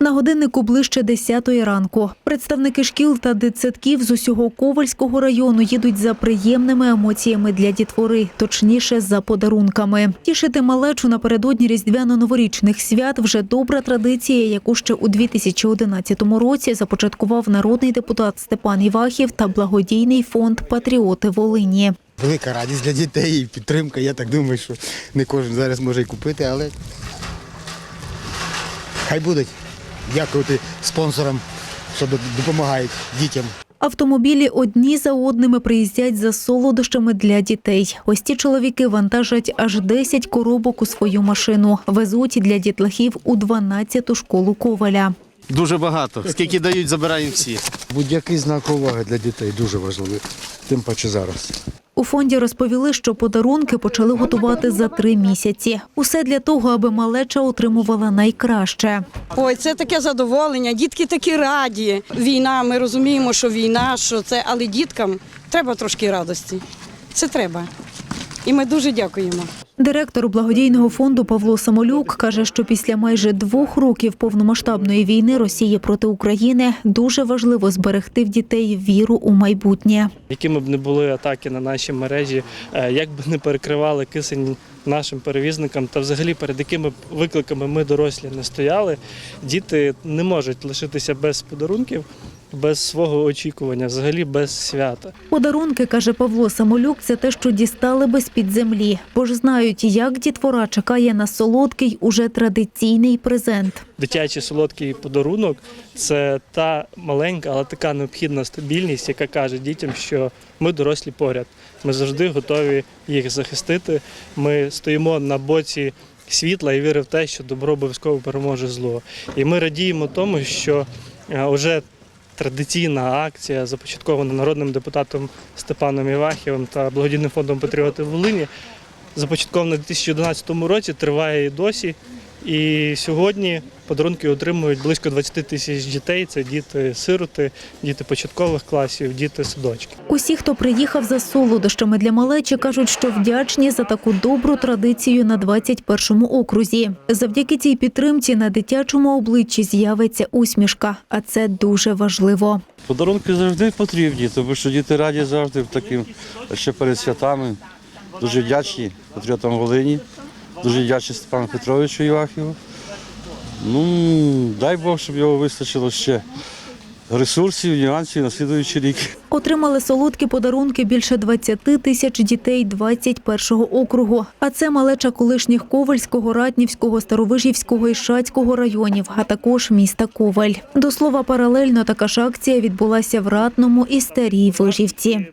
На годиннику ближче 10 ранку. Представники шкіл та дитсадків з усього Ковальського району їдуть за приємними емоціями для дітвори, точніше за подарунками. Тішити малечу напередодні різдвяно-новорічних свят вже добра традиція, яку ще у 2011 році започаткував народний депутат Степан Івахів та благодійний фонд Патріоти Волині. Велика радість для дітей і підтримка. Я так думаю, що не кожен зараз може і купити, але хай будуть. Дякувати спонсорам, що до- допомагають дітям. Автомобілі одні за одними приїздять за солодощами для дітей. Ось ті чоловіки вантажать аж 10 коробок у свою машину. Везуть для дітлахів у 12-ту школу Коваля. Дуже багато. Скільки дають, забираємо всі. Будь-який знак уваги для дітей дуже важливий, тим паче зараз. У фонді розповіли, що подарунки почали готувати за три місяці. Усе для того, аби малеча отримувала найкраще. Ой, це таке задоволення. Дітки такі раді. Війна, ми розуміємо, що війна, що це, але діткам треба трошки радості. Це треба. І ми дуже дякуємо. Директор благодійного фонду Павло Самолюк каже, що після майже двох років повномасштабної війни Росії проти України дуже важливо зберегти в дітей віру у майбутнє. якими б не були атаки на наші мережі, е, як би не перекривали кисень нашим перевізникам, та взагалі перед якими викликами ми дорослі не стояли, діти не можуть лишитися без подарунків, без свого очікування, взагалі без свята. Подарунки, каже Павло Самолюк, це те, що дістали би з-під землі, бо ж знають, як дітвора чекає на солодкий, уже традиційний презент. Дитячий солодкий подарунок це та маленька, але така необхідна стабільність, яка каже дітям, що ми дорослі поряд. Ми завжди готові їх захистити. Ми стоїмо на боці світла і віримо в те, що добро обов'язково переможе зло. І ми радіємо тому, що вже традиційна акція, започаткована народним депутатом Степаном Івахівим та благодійним фондом Патріоти Волині, започаткована у 2011 році, триває і досі. І сьогодні подарунки отримують близько 20 тисяч дітей. Це діти-сироти, діти початкових класів, діти садочки. Усі, хто приїхав за солодощами для малечі, кажуть, що вдячні за таку добру традицію на 21-му окрузі. Завдяки цій підтримці на дитячому обличчі з'явиться усмішка, а це дуже важливо. Подарунки завжди потрібні, тому що діти раді завжди в таким ще перед святами. Дуже вдячні патріотам Волині, дуже вдячні Степану Петровичу Івахіву. Ну, дай Бог, щоб його вистачило ще ресурсів, нюансів на слідуючий рік. Отримали солодкі подарунки більше 20 тисяч дітей 21-го округу. А це малеча колишніх Ковальського, Ратнівського, Старовижівського і Шацького районів, а також міста Коваль. До слова, паралельно така ж акція відбулася в Ратному і Старій Вижівці.